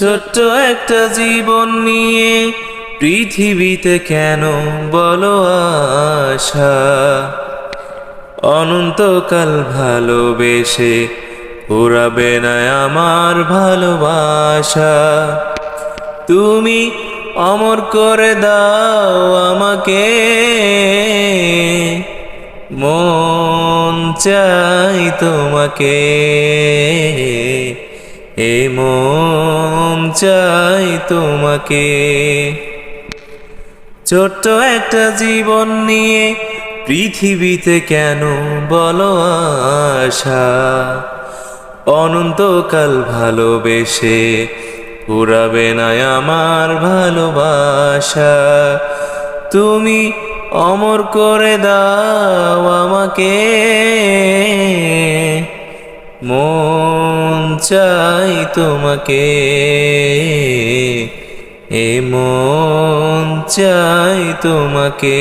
ছোট্ট একটা জীবন নিয়ে পৃথিবীতে কেন বলো আশা? অনন্তকাল ভালোবেসে পুরাবে না আমার ভালোবাসা। তুমি অমর করে দাও আমাকে। মন চাই তোমাকে। এ মন চাই তোমাকে। ছোট্ট একটা জীবন নিয়ে পৃথিবীতে কেন বলো আশা? অনন্তকাল ভালোবেসে পুরাবে না আমার ভালোবাসা। তুমি অমর করে দাও আমাকে। মন চাই তোমাকে। এ মন চাই তোমাকে।